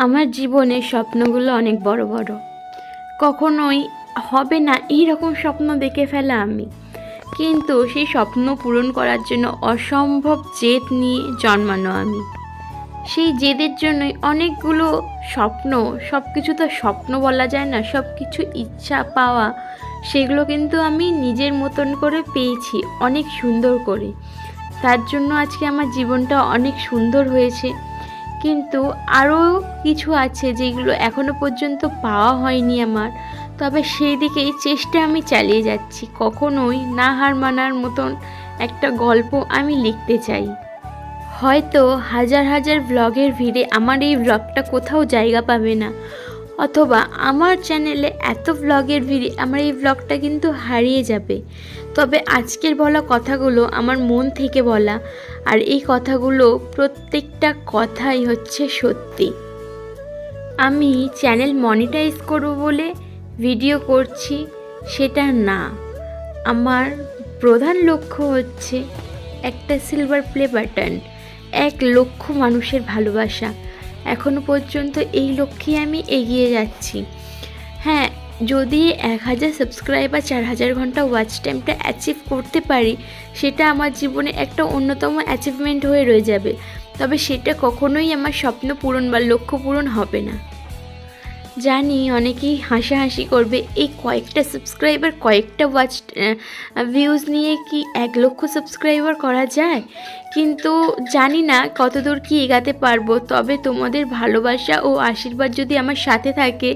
আমার জীবনের স্বপ্নগুলো অনেক বড় বড়। কখনোই হবে না এই রকম স্বপ্ন দেখে ফেলা আমি। কিন্তু সেই স্বপ্ন পূরণ করার জন্য অসম্ভব জেদ নিয়ে জন্মানো আমি। সেই জেদের জন্যই অনেকগুলো স্বপ্ন সব কিছু তো স্বপ্ন বলা যায় না সব কিছু ইচ্ছা পাওয়া, সেগুলো কিন্তু আমি নিজের মতন করে পেয়েছি, অনেক সুন্দর করে। তার জন্য আজকে আমার জীবনটা অনেক সুন্দর হয়েছে। কিন্তু আরও কিছু আছে যেগুলো এখনও পর্যন্ত পাওয়া হয়নি আমার। তবে সেই দিকেই চেষ্টা আমি চালিয়ে যাচ্ছি, কখনোই না হার মানার মতন একটা গল্প আমি লিখতে চাই। হয়তো হাজার হাজার ব্লগের ভিড়ে আমার এই ব্লগটা কোথাও জায়গা পাবে না, অথবা আমার চ্যানেলে এত ব্লগের ভিড়ে আমার এই ব্লগটা কিন্তু হারিয়ে যাবে। তবে আজকের বলা কথাগুলো আমার মন থেকে বলা, আর এই কথাগুলো প্রত্যেকটা কথাই হচ্ছে সত্যি। আমি চ্যানেল মনিটাইজ করব বলে ভিডিও করছি, সেটা না। আমার প্রধান লক্ষ্য হচ্ছে একটা সিলভার প্লে বাটন এক লক্ষ মানুষের ভালোবাসা। এখনও পর্যন্ত এই লক্ষ্যে আমি এগিয়ে যাচ্ছি। হ্যাঁ যদি এক হাজার সাবস্ক্রাইবার চার হাজার ঘণ্টা ওয়াচ টাইমটা অ্যাচিভ করতে পারি, সেটা আমার জীবনে একটা অন্যতম অ্যাচিভমেন্ট হয়ে রয়ে যাবে। তবে সেটা কখনোই আমার স্বপ্ন পূরণ বা লক্ষ্য পূরণ হবে না। জানি অনেকেই হাসাহাসি করবে, এই কয়েকটা সাবস্ক্রাইবার কয়েকটা ওয়াচ ভিউজ নিয়ে কি এক লক্ষ সাবস্ক্রাইবার করা যায়? কিন্তু জানি না কতদূর কি এগাতে পারব, তবে তোমাদের ভালোবাসা ও আশীর্বাদ যদি আমার সাথে থাকে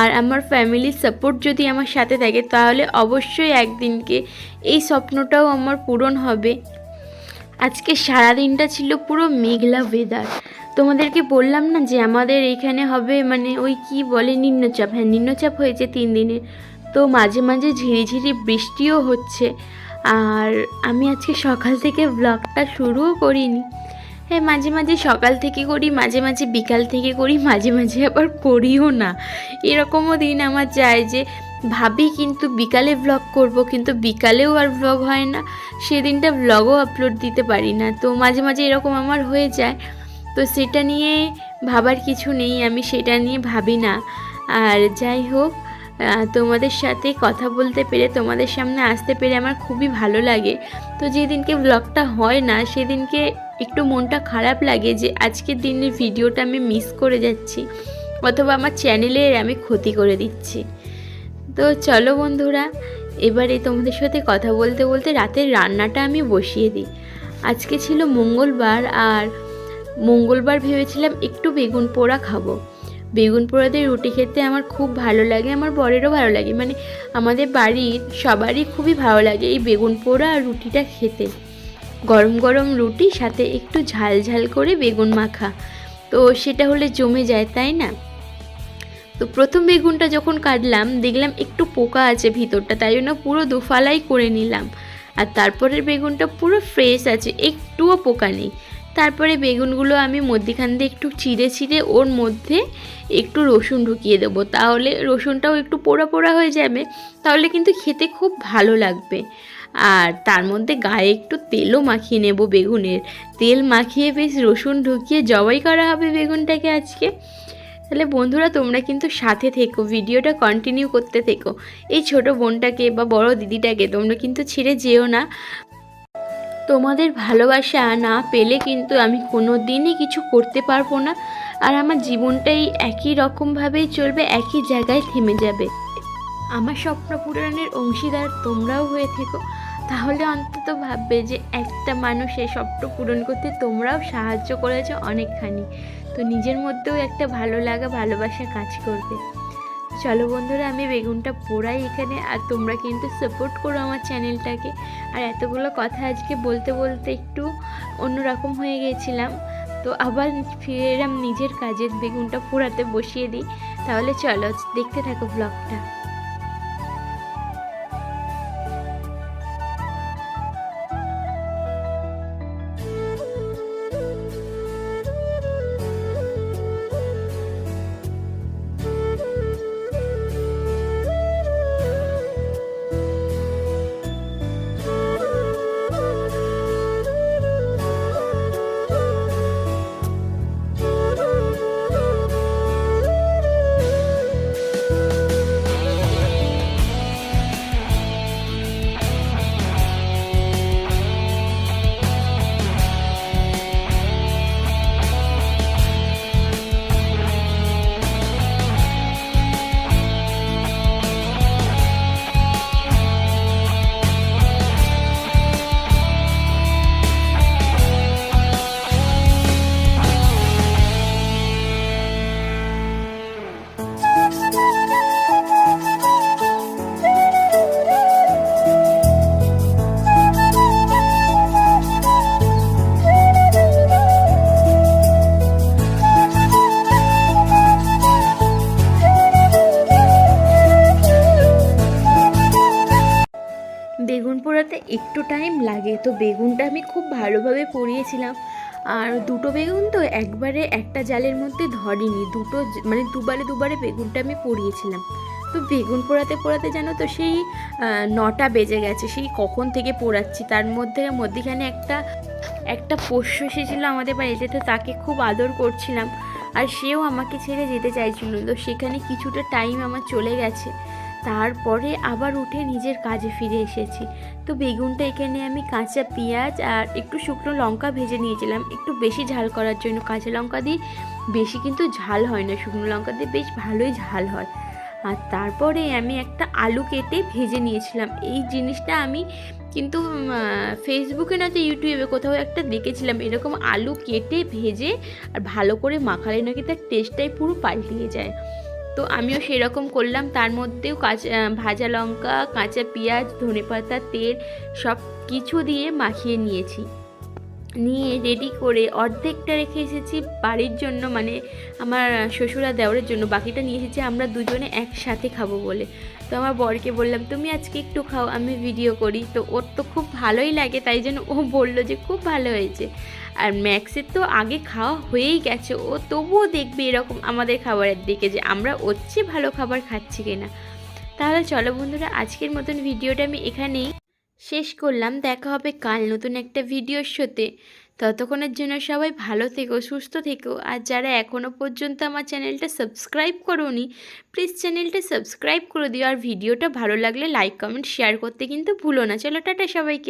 আর আমার ফ্যামিলির সাপোর্ট যদি আমার সাথে থাকে, তাহলে অবশ্যই একদিনকে এই স্বপ্নটাও আমার পূরণ হবে। আজকে সারাদিনটা ছিল পুরো মেঘলা ওয়েদার তোমাদেরকে বললাম না যে আমাদের এখানে হবে মানে ওই কি বলে নিম্নচাপ? হ্যাঁ নিম্নচাপ হয়েছে তিন দিনে। তো মাঝে মাঝে ঝিরিঝিরি বৃষ্টিও হচ্ছে। আর আমি আজকে সকাল থেকে ব্লগটা শুরুও করিনি। হ্যাঁ মাঝে মাঝে সকাল থেকে করি, মাঝে মাঝে বিকাল থেকে করি, মাঝে মাঝে আবার করিও না। এরকমও দিন আমার যায় যে ভাবি কিন্তু বিকালে ব্লগ করব, কিন্তু বিকালেও আর ব্লগ হয় না। সেদিনটা ব্লগও আপলোড দিতে পারি না। তো মাঝে মাঝে এরকম আমার হয়ে যায়। তো সেটা নিয়ে ভাবার কিছু নেই, আমি সেটা নিয়ে ভাবি না। আর যাই হোক তোমাদের সাথে কথা বলতে পেরে, তোমাদের সামনে আসতে পেরে আমার খুবই ভালো লাগে। তো যেদিনকে ব্লগটা হয় না, সেদিনকে একটু মনটা খারাপ লাগে যে আজকের দিনের ভিডিওটা আমি মিস করে যাচ্ছি, অথবা আমার চ্যানেলের আমি ক্ষতি করে দিচ্ছি। তো চলো বন্ধুরা, এবারে তোমাদের সাথে কথা বলতে বলতে রাতের রান্নাটা আমি বসিয়ে দিই। আজকে ছিল মঙ্গলবার আর মঙ্গলবার ভেবেছিলাম একটু বেগুন পোড়া খাব। বেগুন পোড়া দিয়ে রুটি খেতে আমার খুব ভালো লাগে, আমার বরেরও ভালো লাগে। মানে আমাদের বাড়ির সবারই খুবই ভালো লাগে এই বেগুন পোড়া আর রুটিটা খেতে। গরম গরম রুটি, সাথে একটু ঝাল ঝাল করে বেগুন মাখা। তো সেটা হলে জমে যায়, তাই না? তো প্রথম বেগুনটা যখন কাটলাম, দেখলাম একটু পোকা আছে ভিতরটা, তাই জন্য পুরো দুফালাই করে নিলাম। আর তারপরের বেগুনটা পুরো ফ্রেশ আছে, একটুও পোকা নেই। তারপরে বেগুনগুলো আমি মধ্যিখান দিয়ে একটু চিড়ে চিড়ে ওর মধ্যে একটু রসুন ঢুকিয়ে দেবো। তাহলে রসুনটাও একটু পোড়া পোড়া হয়ে যাবে, তাহলে কিন্তু খেতে খুব ভালো লাগবে। আর তার মধ্যে গায়ে একটু তেলও মাখিয়ে নেব বেগুনের। তেল মাখিয়ে বেশ রসুন ঢুকিয়ে জবাই করা হবে বেগুনটাকে আজকে। তাহলে বন্ধুরা, তোমরা কিন্তু সাথে থেকো, ভিডিওটা কন্টিনিউ করতে থেকো। এই ছোট বোনটাকে বা বড় দিদিটাকে তোমরা কিন্তু ছেড়ে যেও না। তোমাদের ভালোবাসা না পেলে কিন্তু আমি কোনো দিনই কিছু করতে পারব না। আর আমার জীবনটাই একই রকমভাবেই চলবে, একই জায়গায় থেমে যাবে। আমার স্বপ্ন পূরণের অংশীদার তোমরাও হয়ে থেকো। তাহলে অন্তত ভাববে যে একটা মানুষের স্বপ্ন পূরণ করতে তোমরাও সাহায্য করেছ অনেকখানি। তো নিজের মধ্যেও একটা ভালো লাগা, ভালোবাসা কাজ করবে। চলো বন্ধুরা, আমি বেগুনটা পোড়াই এখানে, আর তোমরা কিন্তু সাপোর্ট করো আমার চ্যানেলটাকে আর এতগুলো কথা আজকে বলতে বলতে একটু অন্যরকম হয়ে গেছিলাম। তো আবার ফিরে এলাম নিজের কাজের বেগুনটা পোড়াতে বসিয়ে দিই। তাহলে চলো দেখতে থাকো ব্লগটা টাইম লাগে। তো বেগুনটা আমি খুব ভালোভাবে পরিয়েছিলাম আর দুটো বেগুন তো একবারে একটা জালের মধ্যে ধরেনি। দুটো মানে দুবারে দুবারে বেগুনটা আমি পরিয়েছিলাম তো বেগুন পোড়াতে পোড়াতে জানো তো সেই নটা বেজে গেছে। সেই কখন থেকে পোড়াচ্ছি? তার মধ্যে মধ্যেখানে একটা একটা পোষ্য এসেছিল আমাদের বাড়িতে তো তাকে খুব আদর করছিলাম। আর সেও আমাকে ছেড়ে যেতে চাইছিল। তো সেখানে কিছুটা টাইম আমার চলে গেছে। তারপরে আবার উঠে নিজের কাজে ফিরে এসেছি। তো বেগুনটা এখানে আমি কাঁচা পেঁয়াজ আর একটু শুকনো লঙ্কা ভেজে নিয়েছিলাম। একটু বেশি ঝাল করার জন্য। কাঁচা লঙ্কা দিয়ে বেশি কিন্তু ঝাল হয় না। শুকনো লঙ্কা দিয়ে বেশ ভালোই ঝাল হয়। আর তারপরে আমি একটা আলু কেটে ভেজে নিয়েছিলাম। এই জিনিসটা আমি কিন্তু ফেসবুকে না তো ইউটিউবে কোথাও একটা দেখেছিলাম। এরকম আলু কেটে ভেজে আর ভালো করে মাখালে নাকি তার টেস্টটাই পুরো পাল্টিয়ে যায়। তো আমিও সেই রকম করলাম। তার মধ্যেও কাঁচা ভাজা লঙ্কা, কাঁচা পেঁয়াজ, ধনেপাতা, তেল সব কিছু দিয়ে মাখিয়ে নিয়েছি। নিয়ে রেডি করে অর্ধেকটা রেখে এসেছি বাড়ির জন্য মানে আমার শ্বশুরা দেওয়ারের জন্য। বাকিটা নিয়ে এসেছি, আমরা দুজনে একসাথে খাব বলে। তো আমার বরকে বললাম, তুমি আজকে একটু খাও, আমি ভিডিও করি। তো ওর তো খুব ভালোই লাগে, তাই জন্য ও বলল যে খুব ভালো হয়েছে। আর ম্যাক্সের তো আগে খাওয়া হয়েই গেছে, ও তবুও দেখবে এরকম আমাদের খাবারের দিকে যে আমরা ওর চেয়ে ভালো খাবার খাচ্ছি কিনা। তাহলে চলো বন্ধুরা, আজকের মতন ভিডিওটা আমি এখানেই শেষ করলাম। দেখা হবে কাল নতুন একটা ভিডিওর সাথে। ততক্ষণের জন্য সবাই ভালো থেকো, সুস্থ থেকো। আর যারা এখনও পর্যন্ত আমার চ্যানেলটা সাবস্ক্রাইব করোনি প্লিজ চ্যানেলটা সাবস্ক্রাইব করে দিও। আর ভিডিওটা ভালো লাগলে লাইক কমেন্ট শেয়ার করতে কিন্তু ভুলো না। চলো, টাটা সবাইকে।